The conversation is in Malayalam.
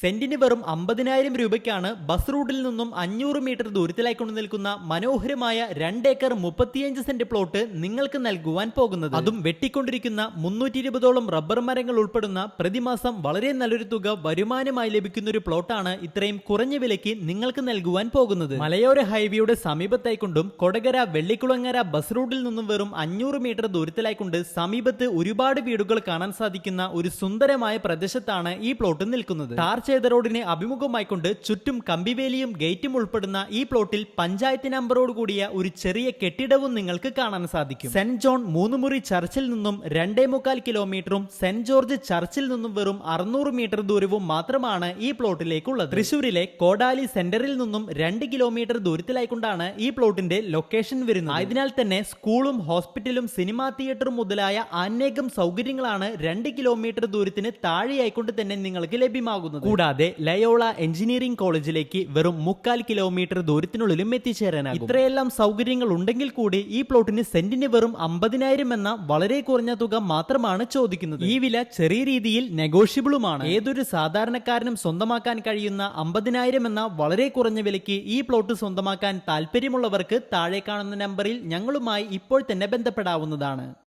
സെന്റിന് വെറും അമ്പതിനായിരം രൂപയ്ക്കാണ് ബസ് റൂട്ടിൽ നിന്നും അഞ്ഞൂറ് മീറ്റർ ദൂരത്തിലായി കൊണ്ടു നിൽക്കുന്ന മനോഹരമായ രണ്ടേക്കർ മുപ്പത്തിയഞ്ച് സെന്റ് പ്ലോട്ട് നിങ്ങൾക്ക് നൽകുവാൻ പോകുന്നത്. അതും വെട്ടിക്കൊണ്ടിരിക്കുന്ന മുന്നൂറ്റി ഇരുപതോളം റബ്ബർ മരങ്ങൾ ഉൾപ്പെടുന്ന പ്രതിമാസം വളരെ നല്ലൊരു തുക വരുമാനമായി ലഭിക്കുന്ന ഒരു പ്ലോട്ടാണ് ഇത്രയും കുറഞ്ഞ വിലയ്ക്ക് നിങ്ങൾക്ക് നൽകുവാൻ പോകുന്നത്. മലയോര ഹൈവേയുടെ സമീപത്തായിക്കൊണ്ടും കൊടകര വെള്ളിക്കുളങ്ങര ബസ് റൂട്ടിൽ നിന്നും വെറും അഞ്ഞൂറ് മീറ്റർ ദൂരത്തിലായിക്കൊണ്ട് സമീപത്ത് ഒരുപാട് വീടുകൾ കാണാൻ സാധിക്കുന്ന ഒരു സുന്ദരമായ പ്രദേശത്താണ് ഈ പ്ലോട്ട് നിൽക്കുന്നത്. ടാർ ചെയ്ത റോഡിനെ അഭിമുഖമായിക്കൊണ്ട് ചുറ്റും കമ്പിവേലിയും ഗേറ്റും ഉൾപ്പെടുന്ന ഈ പ്ലോട്ടിൽ പഞ്ചായത്ത് നമ്പറോട് കൂടിയ ഒരു ചെറിയ കെട്ടിടവും നിങ്ങൾക്ക് കാണാൻ സാധിക്കും. സെന്റ് ജോൺ മൂന്നുമുറി ചർച്ചിൽ നിന്നും രണ്ടേ മുക്കാൽ കിലോമീറ്ററും സെന്റ് ജോർജ് ചർച്ചിൽ നിന്നും വെറും അറുന്നൂറ് മീറ്റർ ദൂരവും മാത്രമാണ് ഈ പ്ലോട്ടിലേക്കുള്ളത്. തൃശൂരിലെ കോടാലി സെന്ററിൽ നിന്നും രണ്ട് കിലോമീറ്റർ ദൂരത്തിലായിക്കൊണ്ടാണ് ഈ പ്ലോട്ടിന്റെ ലൊക്കേഷൻ വരുന്നത്. ആയതിനാൽ തന്നെ സ്കൂളും ഹോസ്പിറ്റലും സിനിമാ തിയേറ്ററും മുതലായ അനേകം സൗകര്യങ്ങളാണ് രണ്ട് കിലോമീറ്റർ ദൂരത്തിന് താഴെയായിക്കൊണ്ട് തന്നെ നിങ്ങൾക്ക് ലഭ്യമാകുന്നത്. കൂടാതെ ലയോള എഞ്ചിനീയറിംഗ് കോളേജിലേക്ക് വെറും മുക്കാൽ കിലോമീറ്റർ ദൂരത്തിനുള്ളിലും എത്തിച്ചേരാനാകും. ഇത്രയെല്ലാം സൗകര്യങ്ങൾ ഉണ്ടെങ്കിൽ കൂടി ഈ പ്ലോട്ടിന് സെന്റിന് വെറും അമ്പതിനായിരം എന്ന വളരെ കുറഞ്ഞ തുക മാത്രമാണ് ചോദിക്കുന്നത്. ഈ വില ചെറിയ രീതിയിൽ നെഗോഷ്യബിളുമാണ്. ഏതൊരു സാധാരണക്കാരനും സ്വന്തമാക്കാൻ കഴിയുന്ന അമ്പതിനായിരം എന്ന വളരെ കുറഞ്ഞ വിലയ്ക്ക് ഈ പ്ലോട്ട് സ്വന്തമാക്കാൻ താല്പര്യമുള്ളവർക്ക് താഴെ കാണുന്ന നമ്പറിൽ ഞങ്ങളുമായി ഇപ്പോൾ തന്നെ ബന്ധപ്പെടാവുന്നതാണ്.